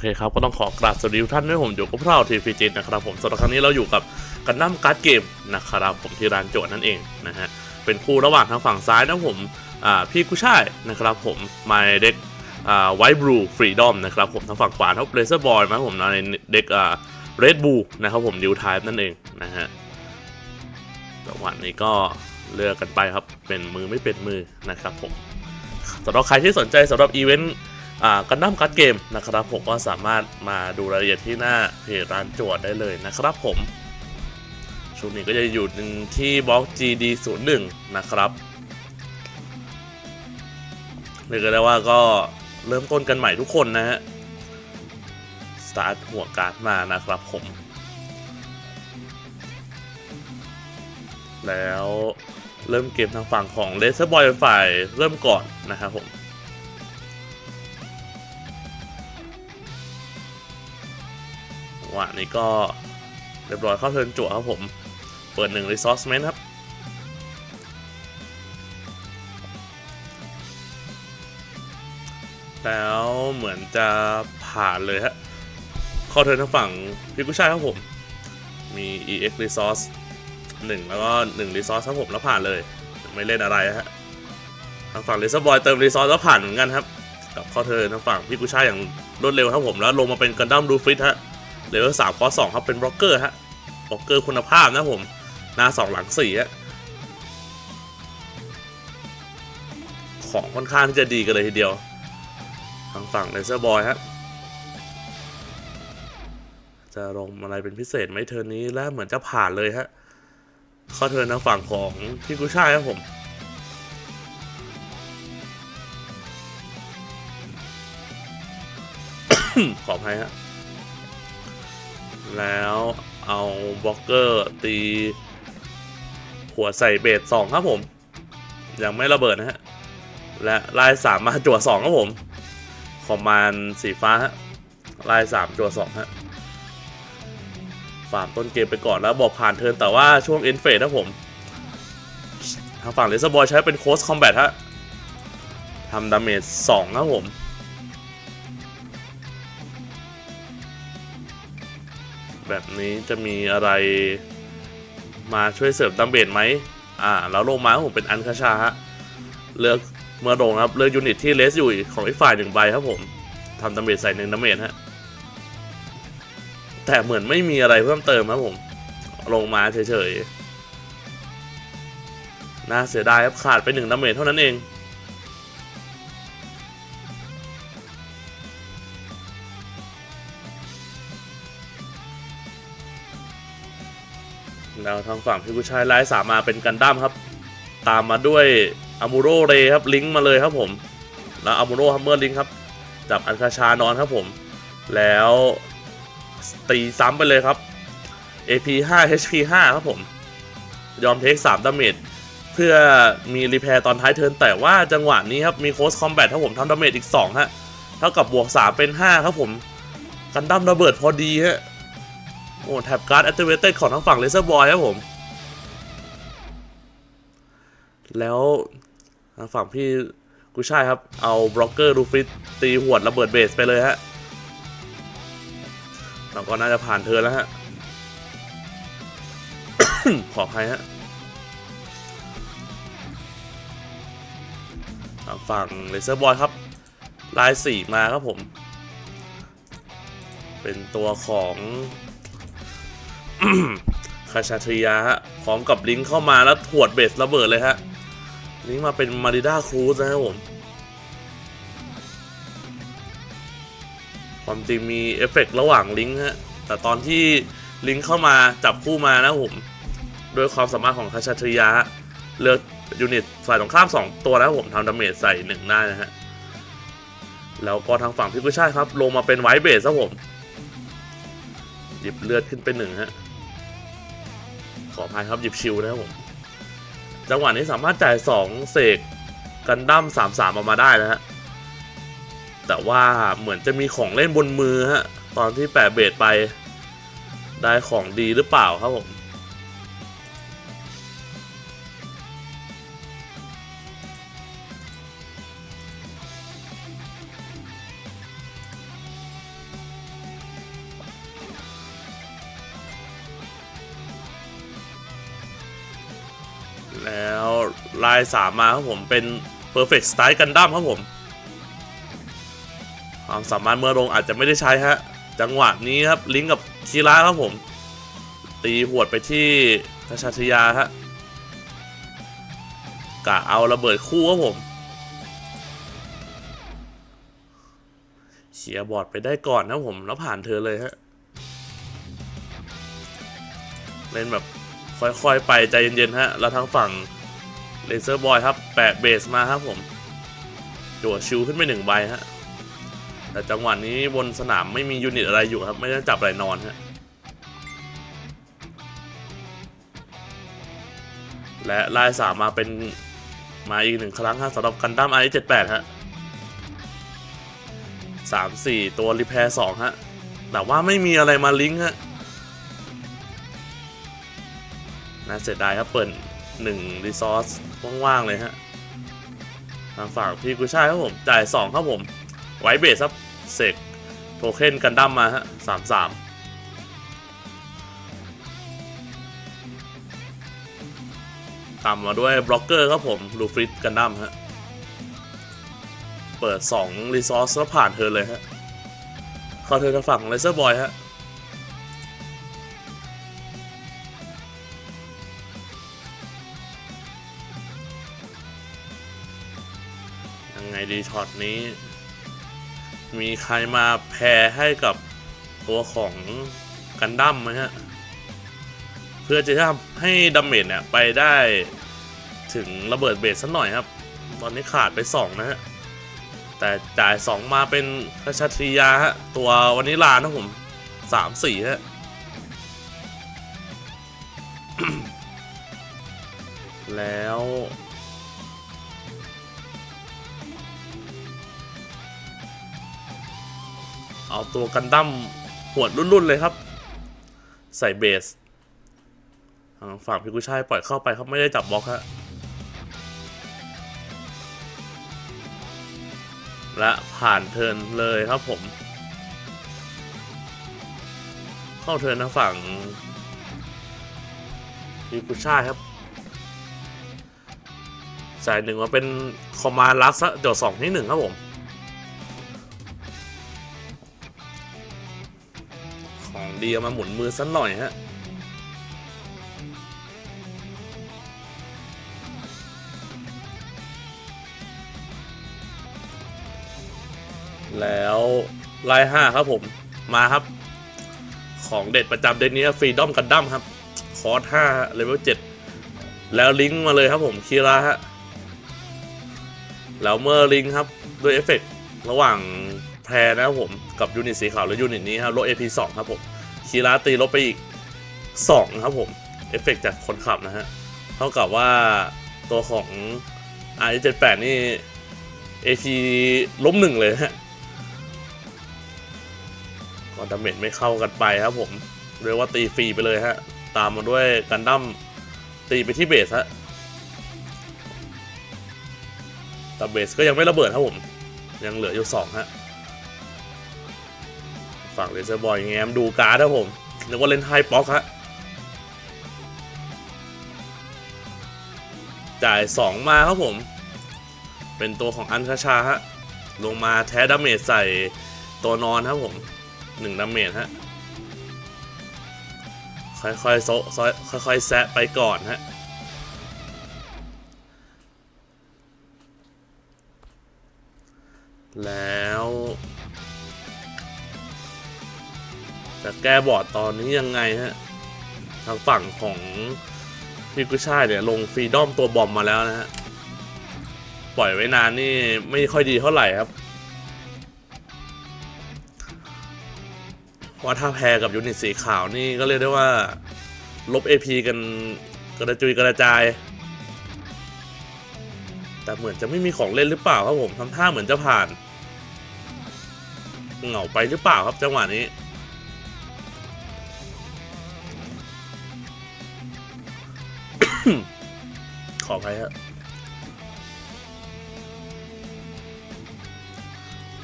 เคครับ ก็ต้องขอกราบสวัสดีทุกท่านด้วยผมอยู่กับพวกเราทีฟีจินนะครับผมสำหรับครั้งนี้เราอยู่กับกันดั้มการ์ดเกมนะครับผมที่ร้านโจทย์นั่นเองนะฮะเป็นคู่ระหว่างทางฝั่งซ้ายนะผมอ่าพี่กุช่ายนะครับผมมาในเด็กอ่าไวท์บลูฟรีดอมนะครับผมทางฝั่งขวาครับเรเซอร์บอยมาผมในเด็กอ่าเรดบูนะครับผมนิวไทป์นั่นเองนะฮะจังหวะนี้ก็เลือกกันไปครับเป็นมือไม่เป็นมือนะครับผมสำหรับใครที่สนใจสำหรับอีเวนต์ กันดั้มการ์ดเกมนะครับผมก็สามารถมาดูรายละเอียดที่หน้าเพจร้านจวดได้เลยนะครับผมช่วงนี้ก็จะอยู่ที่บล็อก GD01 นะครับเรียกได้ว่าก็เริ่มต้นกันใหม่ทุกคนนะฮะสตาร์ทหัวการ์ดมานะครับผม แล้วเริ่มเกมทางฝั่งของเลเซอร์บอยฝ่ายเริ่มก่อนนะครับผม วะนี้ก็เรียบร้อยเข้าเทินจั่วครับผม เปิดหนึ่ง resourcement ครับ แล้วเหมือนจะผ่านเลยฮะเข้าเทินทางฝั่งพี่กุช่ายครับผม มี ex resource 1 แล้วก็1 resource ครับผมแล้วผ่านเลย ไม่เล่นอะไรฮะทางฝั่งเลเซอร์บอยเติม resource แล้วผ่านเหมือนกันครับ กับข้าเทินทางฝั่งพี่กุช่ายอย่างรวดเร็วครับผมแล้วลงมาเป็นกันดั้มดูฟิตฮะ เลเวลสามข้อสองครับเป็นบล็อกเกอร์ฮะบล็อกเกอร์คุณภาพนะผมหน้าสองหลังสี่ฮะของค่อนข้างที่จะดีกันเลยทีเดียว ทางฝั่งเลเซอร์บอยฮะจะลงอะไรเป็นพิเศษไหมเทิร์นี้และเหมือนจะผ่านเลยฮะเข้าเทิร์นทางฝั่งของพี่กุช่ายครับผมขออภัยฮะ แล้วเอาบล็อกเกอร์ตี หัวใส่เบสสองครับผม ยังไม่ระเบิดนะฮะ และไล่สามมาจั่วสองครับผม คอมมานสีฟ้าฮะไล่สามจั่วสองฮะฝามต้นเกมไปก่อนแล้วบอกผ่านเทิร์นแต่ว่าช่วงเอ็นเฟสนะผม ทางฝั่งเลเซอร์บอยใช้เป็นโค้ชคอมแบทฮะทำดาเมจสองครับผม แบบนี้จะมีอะไรมาช่วยเสริมดาเมจไหมอ่า แล้วลงมาผมเป็นอันคาชาฮะ เลือกเมื่อลงครับ เลือกยูนิตที่เลสอยู่ของอีกฝ่ายหนึ่งใบครับผมทำดาเมจใส่หนึ่งดาเมจฮะ แต่เหมือนไม่มีอะไรเพิ่มเติมครับผม ลงมาเฉยๆ น่าเสียดายครับขาดไปหนึ่งดาเมจเท่านั้นเอง แล้วทางฝั่งพี่ผู้ชายไล่สามมาเป็นกันดั้มครับ ตามมาด้วยอามูโรเรครับลิงก์มาเลยครับผม แล้วอามูโรฮัมเมอร์ลิงก์ครับจับอันคาชานอนครับผม แล้วตีซ้ำไปเลยครับ AP 5 HP 5ครับผม ยอมเทค3ดาเมจเพื่อมีรีแพร์ตอนท้ายเทิร์นแต่ว่าจังหวะนี้ครับ มีโคสคอมแบทครับผมทำดาเมจอีก2ฮะเท่ากับบวก 3 เป็น 5 ครับผม กันดั้มระเบิดพอดีฮะ โอ้แท็บการ์ดแอ t ติเวเต็ดของทางฝั่งเลเซอร์บอยครับผม แล้วฝั่งพี่กุช่ายครับ เอาบล็อกเกอร์ดูฟิตตีหวดระเบิดเบสไปเลยฮะเราก็น่าจะผ่านเธอแล้วฮะ ขออภัยฮะฝั่งเลเซอร์บอยครับ ลายสี่มาครับผม เป็นตัวของ คาชาทริยาฮะพร้อมกับลิงก์เข้ามาแล้วถวดเบสระเบิดเลยฮะ ลิงก์มาเป็นมาริด้าครูซนะครับผมความจริงมีเอฟเฟกต์ระหว่างลิงก์ฮะ แต่ตอนที่ลิงก์เข้ามาจับคู่มานะผมด้วยความสามารถของคาชาทริยาฮะเลือกยูนิตฝ่ายตรงข้าม 2 ตัวนะครับผมทำดาเมจใส่หนึ่งได้นะฮะ แล้วก็ทางฝั่งพิกุช่ายครับ ลงมาเป็นไวเบสครับผม หยิบเลือดขึ้นไปหนึ่งฮะ ออภัยครับหยิบชิวนะครับผมจังหวะนี้สามารถจ่าย2เสกกันดั้ม3-3ออกมาได้นะฮะแต่ว่าเหมือนจะมีของเล่นบนมือฮะตอนที่แปะเบสไปได้ของดีหรือเปล่าครับผมายสามมาครับผมเป็น perfect style กันดั้มครับผม ความสามารถเมื่อลงอาจจะไม่ได้ใช้ฮะ จังหวะนี้ครับ ลิงก์กับคีราครับผม ตีหวดไปที่ทชาชยาฮะกะเอาระเบิดคู่ครับผมเชียบอร์ดไปได้ก่อนนะผมแล้วผ่านเธอเลยฮะเล่นแบบค่อยๆไปใจเย็นๆฮะ แล้วทางฝั่ง เลเซอร์บอยครับ แปะเบสมาครับผมจั่วชิวขึ้นไปหนึ่งใบฮะ แต่จังหวะนี้บนสนามไม่มียูนิตอะไรอยู่ครับ ไม่ได้จับอะไรนอนฮะ และลายสามมาเป็นมาอีกหนึ่งครั้งฮะสำหรับกันดั้มไอเจ็ดแปดฮะสามสี่ตัวรีแพร์สองฮะ แต่ว่าไม่มีอะไรมาลิงก์ฮะน่าเสียดายครับเปิด หนึ่งรีซอสว่างๆเลยฮะทางฝั่งพี่กุช่ายครับผม จ่ายสองครับผม ไวเบสครับเสกโทเค็นกันดั้มมาฮะสามสามตามมาด้วยบล็อกเกอร์ครับผมลูฟริตกันดั้มฮะ เปิด2รีซอสแล้วผ่านเธอเลยฮะ เข้าเธอทางฝั่งเลเซอร์บอยฮะ ดีช็อตนี้ มีใครมาแพ้ให้กับตัวของกันดั้มไหมฮะ เพื่อจะทำให้ดัมเมจเนี่ยไปได้ถึงระเบิดเบสสักหน่อยครับ ตอนนี้ขาดไป 2 นะฮะ แต่จ่าย 2 มาเป็นคชาตรียาฮะ ตัววันนี้ลานะผม3 4ฮะ แล้ว เอาตัวกันดั้มหวดรุ่นๆเลยครับ ใส่เบสฝั่งพิกุชัยปล่อยเข้าไปครับไม่ได้จับบล็อกฮะและผ่านเทินเลยครับผม เข้าเทินทางฝั่งพิกุชัยครับใส่หนึ่งมาเป็นคอมมานด์ลักซ์เดี๋ยวสองที่หนึ่งครับผม ดีเอามาหมุนมือสักหน่อยฮะแล้วไลน์ห้าครับผมมาครับ ของเด็ดประจำเดือนนี้ฟรีดอมกันดั้มครับ คอร์สห้าเลเวลเจ็ดแล้วลิงก์มาเลยครับผมคีราฮะแล้วเมื่อลิงก์ครับด้วยเอฟเฟกต์ระหว่างแพรนะครับผม กับยูนิตสีขาวและยูนิตนี้ครับลด AP 2 ครับผม คีราตีลบไปอีก 2 ครับผม เอฟเฟกต์จากคนขับนะฮะ เท่ากับว่าตัวของ R78 นี่ AP ลบหนึ่งเลยฮะก็ดาเมจไม่เข้ากันไปครับผม เรียกว่าตีฟรีไปเลยฮะ ตามมาด้วยกันดั้มตีไปที่เบสฮะแต่เบสก็ยังไม่ระเบิดครับผม ยังเหลืออยู่สองฮะ ฝั่งเลเซอร์บอยแง้มดูการ์ดครับผมนึกว่าเล่นไฮป๊อกฮะจ่าย 2 มาครับผม เป็นตัวของอันคาชาฮะ ลงมาแท้ดาเมจใส่ตัวนอนครับผม1ดาเมจฮะ ค่อยๆโซซอยค่อยๆแซะไปก่อนฮะแล้ว จะแก้บอร์ดตอนนี้ยังไงฮะ ทางฝั่งของพี่กุช่ายเนี่ยลงฟรีดอมตัวบอมมาแล้วนะฮะ ปล่อยไว้นานนี่ไม่ค่อยดีเท่าไหร่ครับเพราะถ้าแพ้กับยูนิตสีขาวนี่ก็เรียกได้ว่า ลบ AP กันกระจุยกระจาย แต่เหมือนจะไม่มีของเล่นหรือเปล่าครับผมทำท่าเหมือนจะผ่าน เหงาไปหรือเปล่าครับจังหวะนี้ ขออภัยฮะ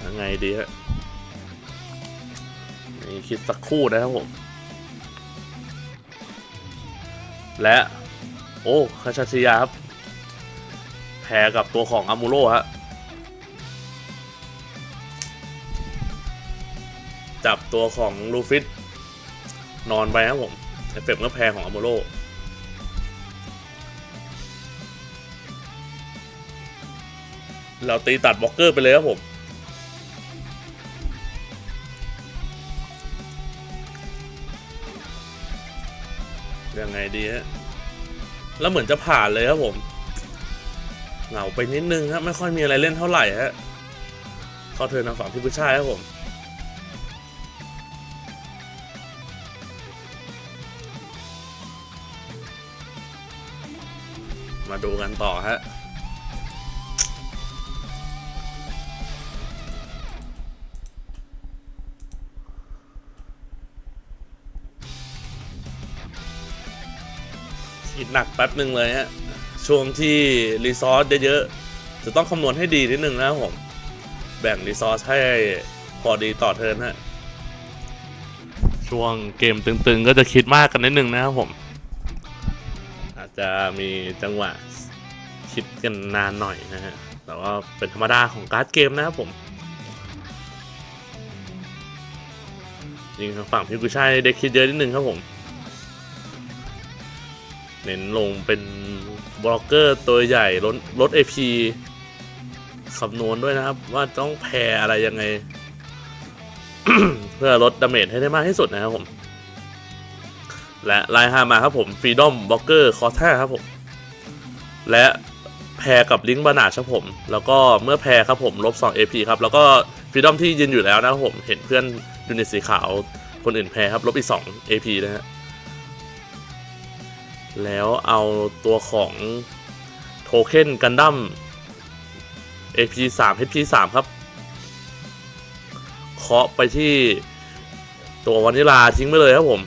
ยังไงดีฮะนี่คิดสักคู่นะครับผม และ โอ้คาชาชิยาครับ แพ้กับตัวของอามูโร่ฮะจับตัวของลูฟิต นอนไปครับผมเอฟเฟกต์ก็แพ้ของอามูโร่ เราตีตัดบล็อกเกอร์ไปเลยครับผม ยังไงดีฮะ แล้วเหมือนจะผ่านเลยครับผม เหงาไปนิดนึงครับไม่ค่อยมีอะไรเล่นเท่าไหร่ฮะก็เทินทางฝั่งพี่ผู้ชายครับผมมาดูกันต่อฮะ คิดหนักแป๊บหนึ่งเลยฮะ ช่วงที่รีซอสเยอะๆ จะต้องคำนวณให้ดีนิดนึงนะครับผม แบ่งรีซอสให้พอดีต่อเทิร์นฮะ ช่วงเกมตึงๆ ก็จะคิดมากกันนิดนึงนะครับผม อาจจะมีจังหวะคิดกันนานหน่อยนะฮะ แต่ว่าเป็นธรรมดาของการ์ดเกมนะครับผมยิงทางฝั่งพี่กุช่ายได้คิดเยอะนิดนึงครับผม เน้นลงเป็นบล็อกเกอร์ตัวใหญ่ลดลด AP คำนวณด้วยนะครับ ว่าต้องแพรอะไรยังไง เพื่อลดดาเมจให้ได้มากที่สุดนะครับผม และไลน์ฮามาครับผมฟรีดอมบล็อกเกอร์คอท่าครับผม และแพรกับลิงก์บานาชครับผม แล้วก็เมื่อแพรครับผมลบ2 AP ครับ แล้วก็ฟรีดอมที่ยืนอยู่แล้วนะครับผม เห็นเพื่อนยูนิตสีขาวคนอื่นแพรครับลบอีก2 AP นะฮะ แล้วเอาตัวของโทเค็นกันดั้ม AP3 HP3 ครับเคาะไปที่ตัววานิลาทิ้งไปเลยครับผม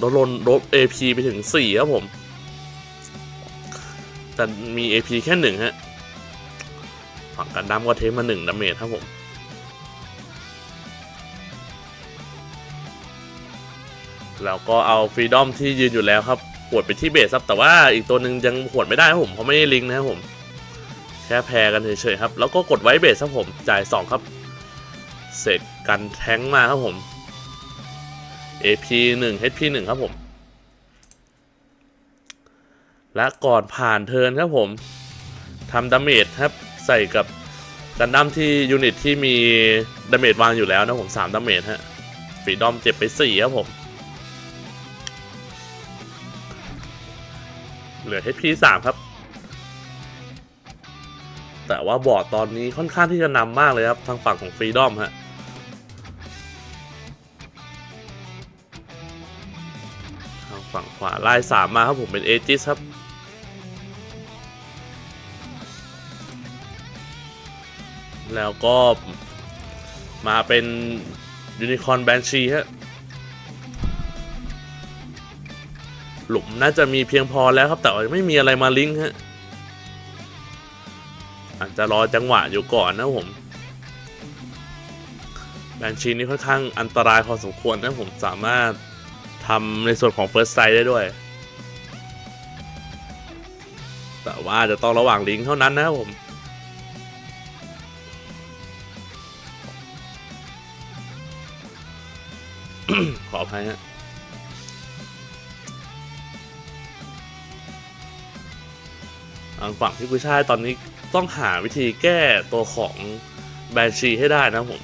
ลดลนลด AP ไปถึง 4 ครับผม แต่มี AP แค่หนึ่งฮะ ฝั่งกันดั้มก็เทมา1ดาเมจครับผม แล้วก็เอาฟรีดอมที่ยืนอยู่แล้วครับ หวดไปที่เบสครับแต่ว่าอีกตัวหนึ่งยังหวดไม่ได้ครับผมเพราะไม่ได้ลิงนะครับผม แค่แพรกันเฉยๆครับ แล้วก็กดไว้เบสครับผมจ่าย 2 ครับ เสร็จกันแท้งมาครับผม AP 1 HP 1ครับผม และก่อนผ่านเทิร์นครับผมทำดาเมจครับใส่กับกันดั้มที่ยูนิตที่มีดาเมจวางอยู่แล้วนะผม3ดาเมจฮะฟรีดอมเจ็บไป4ครับผม เหลือ HP 3ครับ แต่ว่าบอร์ดตอนนี้ค่อนข้างที่จะนำมากเลยครับ ทางฝั่งของฟรีดอมฮะทางฝั่งขวาไล่สามมาครับผมเป็นเอจิสครับแล้วก็มาเป็นยูนิคอร์นแบนชีฮะ หลุมน่าจะมีเพียงพอแล้วครับแต่ไม่มีอะไรมาลิงก์ฮะอาจจะรอจังหวะอยู่ก่อนนะผมแบนชีนี่ค่อนข้างอันตรายพอสมควรนะผมสามารถทำในส่วนของ First Sight ได้ด้วย แต่ว่าจะต้องระหว่างลิงก์เท่านั้นนะครับผมขออภัยฮะ ฝั่งพี่กุยช่ายตอนนี้ต้องหาวิธีแก้ตัวของแบนชีให้ได้นะผม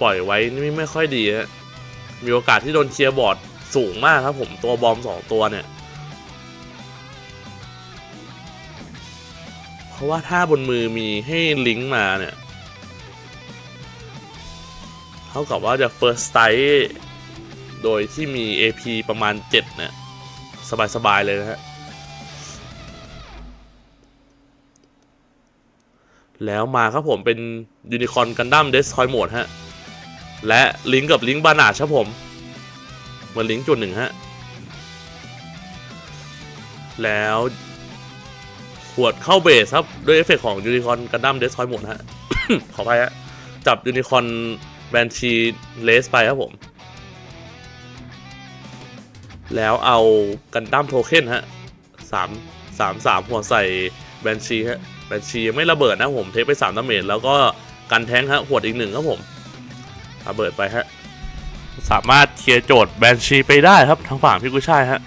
ปล่อยไว้นี่ไม่ค่อยดีฮะมีโอกาสที่โดนเคลียร์บอร์ดสูงมากครับผมตัวบอมสองตัวเนี่ย เพราะว่าถ้าบนมือมีให้ลิงก์มาเนี่ย เท่ากับว่าจะ First Strike โดยที่มี AP ประมาณ 7 เนี่ย สบาย ๆ เลยนะฮะ แล้วมาครับผมเป็นยูนิคอนกันดั้มเดสทอยโหมดฮะ และลิงก์กับลิงก์บานาชครับผมเหมือนลิงก์จุดหนึ่งฮะ แล้วขวดเข้าเบสครับ ด้วยเอฟเฟกต์ของยูนิคอนกันดั้มเดสทอยโหมดฮะ ขอไปฮะ จับยูนิคอนแบนชีเลสไปครับผม แล้วเอากันดั้มโทเค็นฮะสามสามสามหัวใส่แบนชีฮะ แบนชียังไม่ระเบิดนะผมเทคไปสามดาเมจแล้วก็กันแท้งฮะหวดอีกหนึ่งครับผมระเบิดไปฮะสามารถเคลียร์โจทย์แบนชีไปได้ครับทางฝั่งพี่กุ้ยช่ายฮะ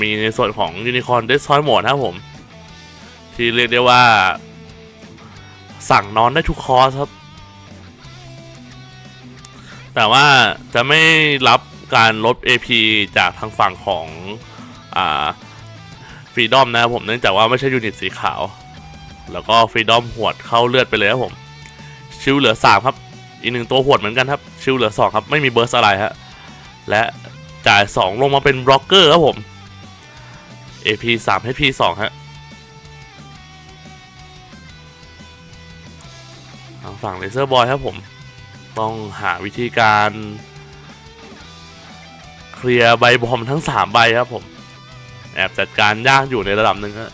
มีในส่วนของยูนิคอร์นเดสทอยหมดครับผม ที่เรียกได้ว่า สั่งนอนได้ทุกคอร์สครับ แต่ว่าจะไม่รับการลด AP จากทางฝั่งของอ่า ฟรีดอมนะครับผมเนื่องจากว่าไม่ใช่ยูนิตสีขาว แล้วก็ฟรีดอมหวดเข้าเลือดไปเลยครับผมชิวเหลือ 3 ครับ อีกหนึ่งตัวหวดเหมือนกันครับ ชิวเหลือ 2 ครับ ไม่มีเบิร์สอะไรฮะ และจ่าย 2 ลงมาเป็นบล็อกเกอร์ครับผม AP 3 HP 2ฮะทางฝั่งเลเซอร์บอยครับผม ต้องหาวิธีการ เคลียร์ใบบอมทั้ง 3 ใบครับผม แอบจัดการยากอยู่ในระดับหนึ่งฮะ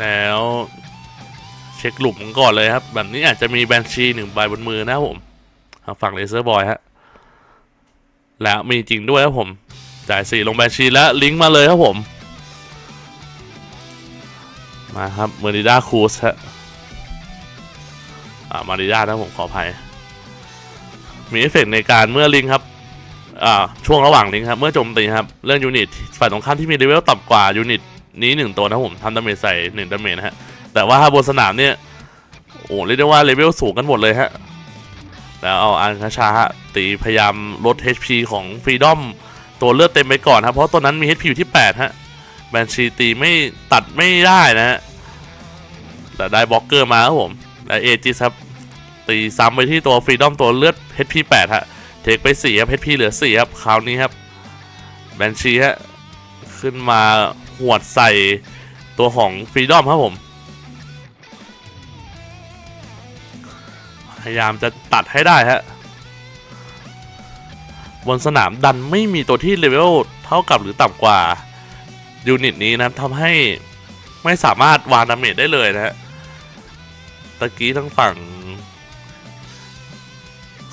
แล้วเช็คหลุมก่อนเลยครับ แบบนี้อาจจะมีแบนชีหนึ่งใบบนมือนะครับผมทางฝั่งเลเซอร์บอยฮะแล้วมีจริงด้วยครับผม จ่ายสี่ลงแบนชีแล้วลิงก์มาเลยครับผม มาครับเมอริด้าคูสฮะอ่ามาริด้านะผมขออภัย มีเอฟเฟกต์ในการเมื่อลิงครับอ่าช่วงระหว่างลิงครับ เมื่อโจมตีครับ เรื่องยูนิตฝ่ายตรงข้ามที่มีเลเวลต่ำกว่ายูนิตนี้หนึ่งตัวนะผมทำดาเมจใส่หนึ่งดาเมจนะฮะ แต่ว่าบนสนามเนี่ย โอ้เรียกได้ว่าเลเวลสูงกันหมดเลยฮะ แล้วเอาอันคาชาฮะตีพยายามลด HP ของฟรีดอมตัวเลือดเต็มไปก่อนครับ เพราะตัวนั้นมี HP อยู่ที่ 8 ฮะ แบนชีตีไม่ตัดไม่ได้นะฮะแต่ได้บล็อกเกอร์มาครับผม และเอจิสครับ ตีซ้ำไปที่ตัวฟรีดอมตัวเลือด HP 8 ฮะ เทคไป4ครับ HP เหลือ4ครับ คราวนี้ครับแบนชีฮะ ขึ้นมาหวดใส่ตัวของฟรีดอมครับผม พยายามจะตัดให้ได้ฮะ บนสนามดันไม่มีตัวที่เลเวลเท่ากับหรือต่ำกว่า ยูนิตนี้นะทำให้ไม่สามารถวางดาเมจได้เลยนะฮะตะกี้ทั้งฝั่ง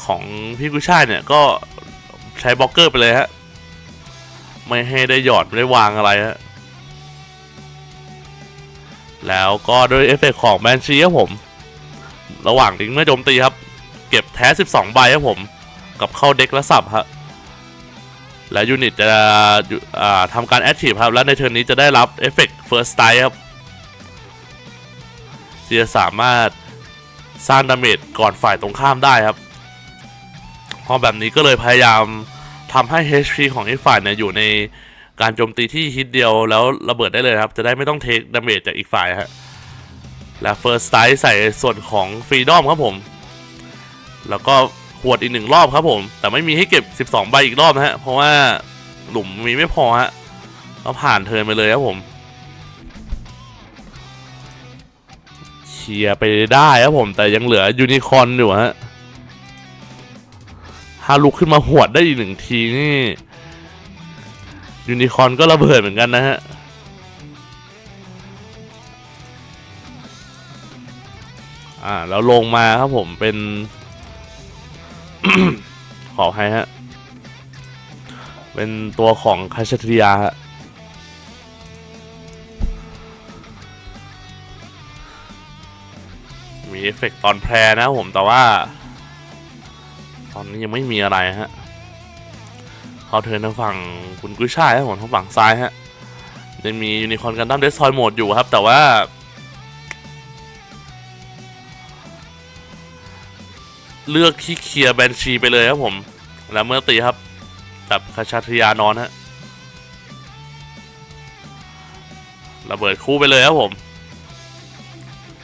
ของพี่กุช่ายเนี่ยก็ใช้บล็อกเกอร์ไปเลยฮะ ไม่ให้ได้หยอดไม่ได้วางอะไรฮะ แล้วก็ด้วยเอฟเฟกของแบนชีครับผม ระหว่างลิงเมื่อโจมตีครับ เก็บแท้ 12 ใบครับผม กับเข้าเด็กและสับครับ และยูนิตจะทำการแอคทีฟครับ และในเทิร์นนี้จะได้รับเอฟเฟกต์เฟิร์สไตครับที่จะสามารถสร้างดาเมจก่อนฝ่ายตรงข้ามได้ครับพราะแบบนี้ก็เลยพยายามทำให้ HP ของอีกฝ่ายเนี่ยอยู่ในการโจมตีที่ฮิตเดียวแล้วระเบิดได้เลยครับ จะได้ไม่ต้องเทคดาเมจจากอีกฝ่ายฮะและ First Strike ใส่ส่วนของ Freedom ครับผม แล้วก็ หวดอีกหนึ่งรอบครับผม แต่ไม่มีให้เก็บ 12 ใบอีกรอบนะฮะ เพราะว่าหลุมมีไม่พอฮะก็ผ่านเทินไปเลยครับผมเคลียร์ไปได้ครับผม แต่ยังเหลือยูนิคอร์นอยู่ฮะถ้าลุกขึ้นมาหวดได้อีกหนึ่งทีนี่ยูนิคอร์นก็ระเบิดเหมือนกันนะฮะอ่าแล้วลงมาครับผมเป็น ขอให้ฮะ เป็นตัวของคาชตริยาฮะมีเอฟเฟกต์ตอนแพรนะผมแต่ว่า ตอนนี้ยังไม่มีอะไรฮะเขาเทินทางฝั่งคุณกุ้ยช่ายครับผมทางฝั่งซ้ายฮะยังมียูนิคอร์นกันดั้มเดสทอยโหมดอยู่ครับ แต่ว่า เลือกที่เคลียร์แบนชีไปเลยครับผม แล้วเมื่อตีครับกับคาชาทิยานอนฮะระเบิดคู่ไปเลยครับผม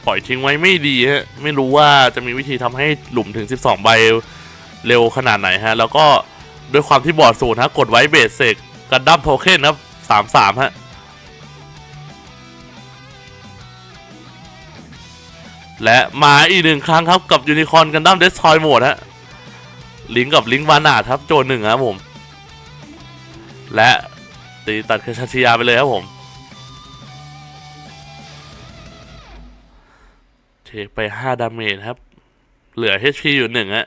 ปล่อยทิ้งไว้ไม่ดีฮะไม่รู้ว่าจะมีวิธีทำให้หลุมถึง 12 ใบเร็วขนาดไหนฮะ แล้วก็ด้วยความที่บอร์ดศูนย์ฮะกดไว้เบสเซกกันดั้มโทเค็นครับ33ฮะ และมาอีกหนึ่งครั้งครับกับยูนิคอร์นกันดั้มเดสทอยโหมดฮะลิงก์กับลิงก์วานาครับโจนหนึ่งครับผม และตีตัดเคชาชิยาไปเลยครับผมเทคไปห้าดาเมจครับ เหลือ HP อยู่หนึ่งอะ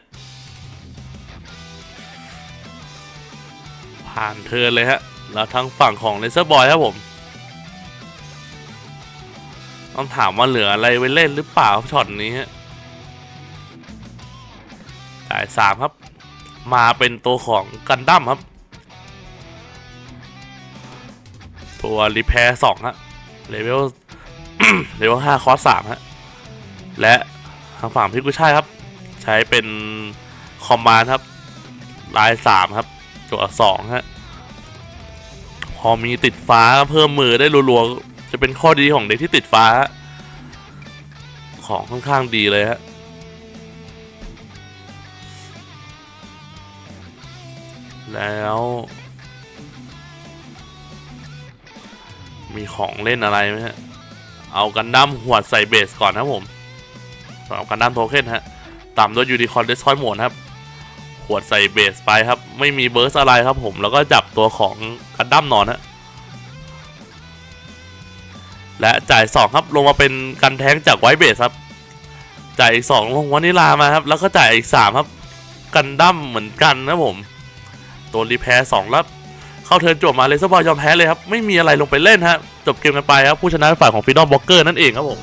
ผ่านเทิร์นเลยฮะแล้วทางฝั่งของเลเซอร์บอยครับผม ต้องถามว่าเหลืออะไรไว้เล่นหรือเปล่าครับช็อตนี้ฮะจ่ายสามครับ มาเป็นตัวของกันดั้มครับ ตัวรีแพร์สองฮะเลเวลเลเวลห้าคอสสามฮะ และทางฝั่งพี่กุช่ายครับ ใช้เป็นคอมมานครับ ลายสามครับ ตัวสองฮะ พอมีติดฟ้าเพิ่มมือได้รัวๆ จะเป็นข้อดีของเด็กที่ติดฟ้า ของค่อนข้างดีเลยฮะแล้ว มีของเล่นอะไรไหมฮะ เอากันดั้มหัวใส่เบสก่อนนะผมสำหรับกันดั้มโทเค็นฮะตามด้วยยูนิคอร์นเดสคอยโหมดครับหวดใส่เบสไปครับ ไม่มีเบิร์สอะไรครับผม แล้วก็จับตัวของกันดั้มนอนฮะ และจ่ายสองครับลงมาเป็นกันแท้งจากไวเบสครับ จ่ายอีกสองลงวานิลามาครับ แล้วก็จ่ายอีกสามครับ กันดั้มเหมือนกันนะผม ตัวรีแพ้สองแล้วเข้าเทิร์นจบมาเลยสบอยยอมแพ้เลยครับ ไม่มีอะไรลงไปเล่นฮะจบเกมกันไปครับผู้ชนะฝ่ายของฟินอลบล็อกเกอร์นั่นเองครับผม